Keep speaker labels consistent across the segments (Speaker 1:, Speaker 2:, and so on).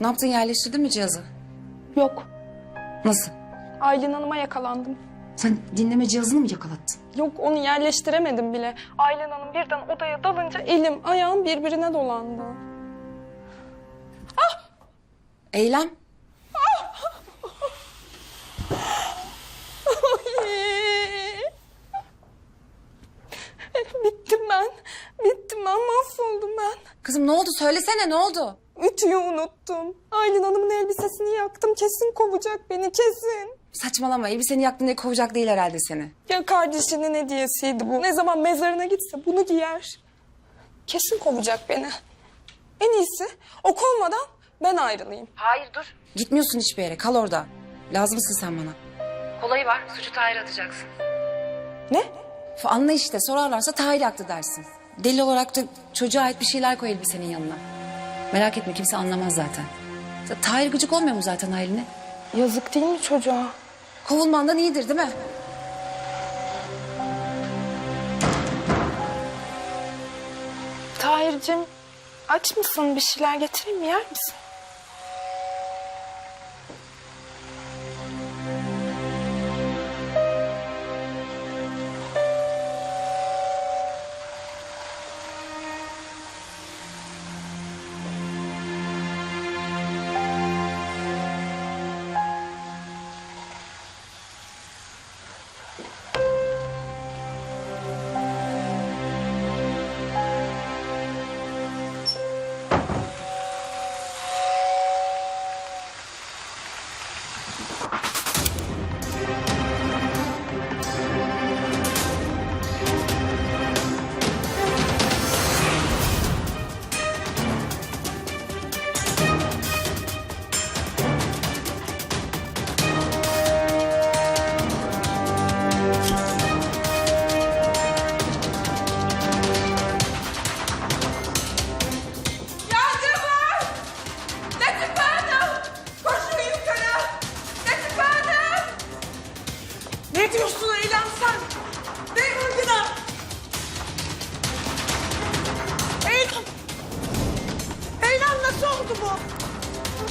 Speaker 1: Ne yaptın yerleştirdin mi cihazı?
Speaker 2: Yok.
Speaker 1: Nasıl?
Speaker 2: Aylin Hanım'a yakalandım.
Speaker 1: Sen dinleme cihazını mı yakalattın?
Speaker 2: Yok onu yerleştiremedim bile. Aylin Hanım birden odaya dalınca elim ayağım birbirine dolandı.
Speaker 1: Eylem.
Speaker 2: Bittim ben. Bittim ben. Mahvoldum ben.
Speaker 1: Kızım ne oldu söylesene ne oldu?
Speaker 2: Ütüyü unuttum. Aylin Hanım'ın elbisesini yaktım. Kesin kovacak beni kesin.
Speaker 1: Saçmalama elbiseni yaktın diye kovacak değil herhalde seni.
Speaker 2: Ya kardeşinin hediyesiydi bu. Ne zaman mezarına gitse bunu giyer. Kesin kovacak beni. En iyisi o kovmadan ben ayrılayım.
Speaker 1: Hayır dur. Gitmiyorsun hiçbir yere kal orada. Lazımsın sen bana. Kolayı var suçu Tahir atacaksın.
Speaker 2: Ne?
Speaker 1: Anla işte sorarlarsa Tahir yaktı dersin. Deli olarak da çocuğa ait bir şeyler koy elbisenin yanına. Merak etme kimse anlamaz zaten. Ya Tahir gıcık olmuyor mu zaten haline?
Speaker 2: Yazık değil mi çocuğa?
Speaker 1: Kovulmandan iyidir değil mi?
Speaker 2: Tahir'cim aç mısın? Bir şeyler getireyim mi? Yer misin?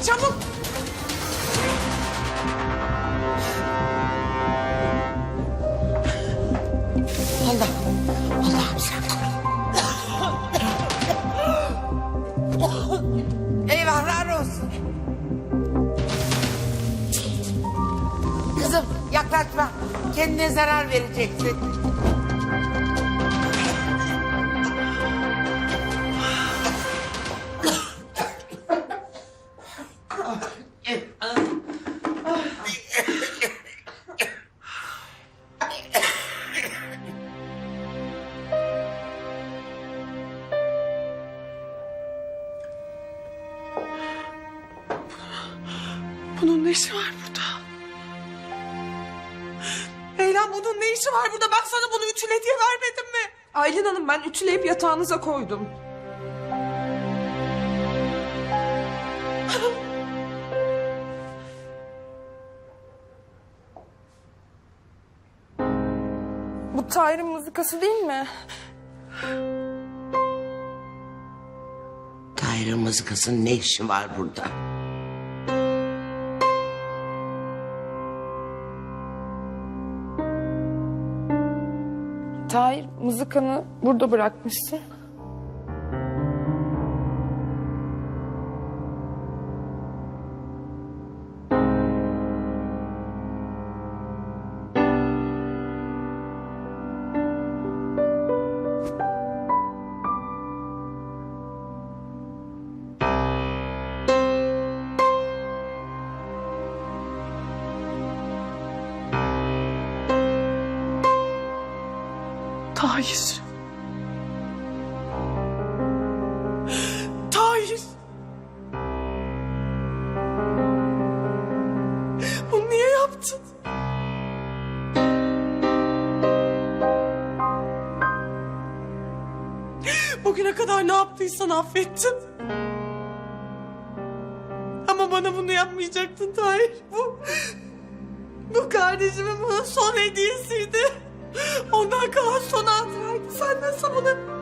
Speaker 3: Çabuk!
Speaker 1: Allah. Allah'ım sen koru.
Speaker 4: Eyvahlar olsun. Kızım yaklaşma. Kendine zarar vereceksin.
Speaker 3: Bunun ne işi var burada? Ben sana bunu ütüle diye vermedim mi? Aylin Hanım ben ütüleyip yatağınıza koydum.
Speaker 2: Bu Tahir'in mızıkası değil mi?
Speaker 4: Tahir'in mızıkasının ne işi var burada?
Speaker 2: Tahir mızıkanı burada bırakmışsın.
Speaker 3: Tahir. Tahir. Bunu niye yaptın? Bugüne kadar ne yaptıysan affettim. Ama bana bunu yapmayacaktın Tahir. Bu, bu kardeşimin bana son hediyesiydi. Ondan kalan son hatıraydı. Sen nasıl bunu...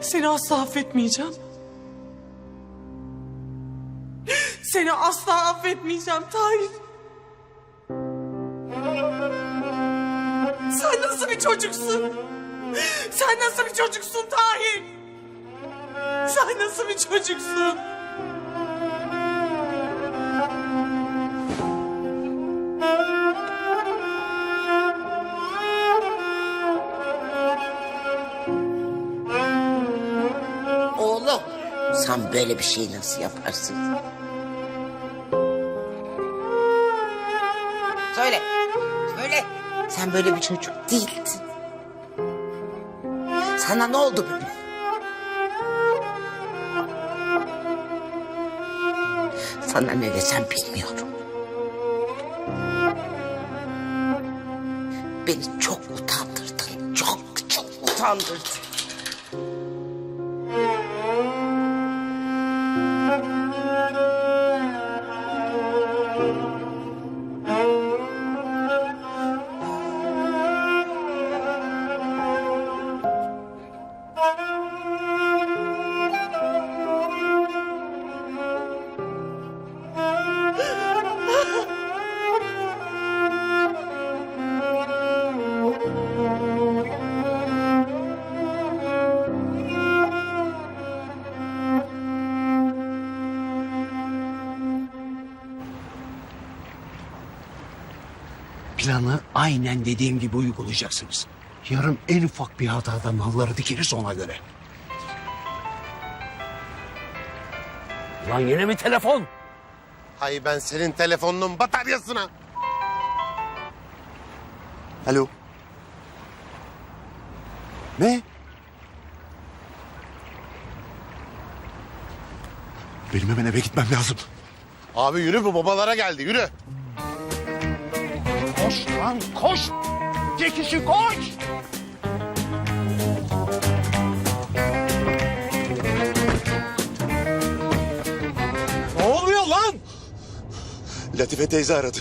Speaker 3: Seni asla affetmeyeceğim. Seni asla affetmeyeceğim Tahir. Sen nasıl bir çocuksun? Sen nasıl bir çocuksun Tahir? Sen nasıl bir çocuksun?
Speaker 4: Sen böyle bir şey nasıl yaparsın? Söyle. Söyle. Sen böyle bir çocuk değildin. Sana ne oldu böyle? Sana ne desem bilmiyorum. Beni çok utandırdın. Çok çok utandırdın.
Speaker 5: Planı aynen dediğim gibi uygulayacaksınız. Yarın en ufak bir hatada malları dikeriz ona göre. Lan yine mi telefon?
Speaker 6: Hay ben senin telefonunun bataryasına. Alo. Ne?
Speaker 7: Benim hemen eve gitmem lazım.
Speaker 6: Abi yürü bu babalara geldi yürü.
Speaker 5: Koş lan koş! Cekişi koş!
Speaker 7: Ne oluyor lan? Latife teyze aradı.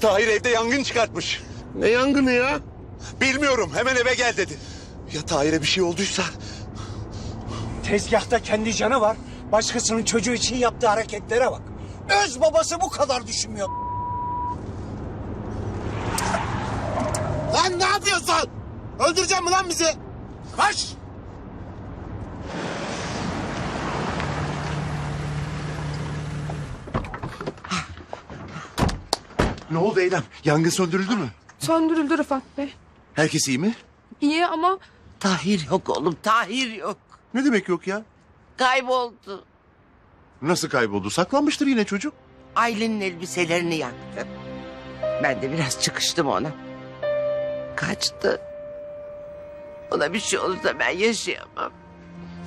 Speaker 7: Tahir evde yangın çıkartmış.
Speaker 6: Ne yangını ya?
Speaker 7: Bilmiyorum hemen eve gel dedi. Ya Tahir'e bir şey olduysa?
Speaker 5: Tezgahta kendi canı var. Başkasının çocuğu için yaptığı hareketlere bak. Öz babası bu kadar düşünmüyor.
Speaker 6: Lan ne yapıyorsun? Öldüreceğim mi lan bizi?
Speaker 5: Kaç!
Speaker 7: Ne oldu Eylem? Yangın söndürüldü mü?
Speaker 2: Söndürüldü Rıfat Bey.
Speaker 7: Herkes iyi mi?
Speaker 2: İyi ama
Speaker 4: Tahir yok oğlum, Tahir yok.
Speaker 7: Ne demek yok ya?
Speaker 4: Kayboldu.
Speaker 7: Nasıl kayboldu? Saklanmıştır yine çocuk.
Speaker 4: Aylin'in elbiselerini yaktı. Ben de biraz çıkıştım ona. Kaçtı. Ona bir şey olursa ben yaşayamam.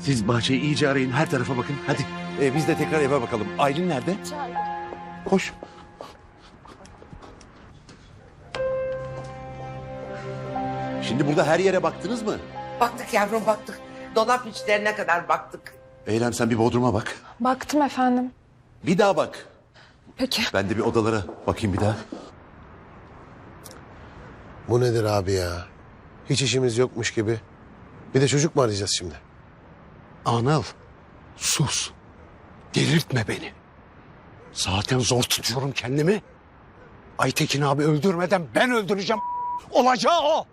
Speaker 7: Siz bahçeyi iyice arayın. Her tarafa bakın. Hadi. Ee, biz de tekrar eve bakalım. Aylin nerede? Koş. Şimdi burada her yere baktınız mı?
Speaker 4: Baktık yavrum baktık. Dolap içlerine kadar baktık.
Speaker 7: Eylem sen bir bodruma bak.
Speaker 2: baktım efendim.
Speaker 7: Bir daha bak.
Speaker 2: Peki.
Speaker 7: Ben de bir odalara bakayım bir daha.
Speaker 6: Bu nedir abi ya? Hiç işimiz yokmuş gibi. Bir de çocuk mu arayacağız şimdi?
Speaker 5: Anıl sus. Delirtme beni. Zaten zor tutuyorum kendimi. Aytekin abi öldürmeden ben öldüreceğim. Olacağı o.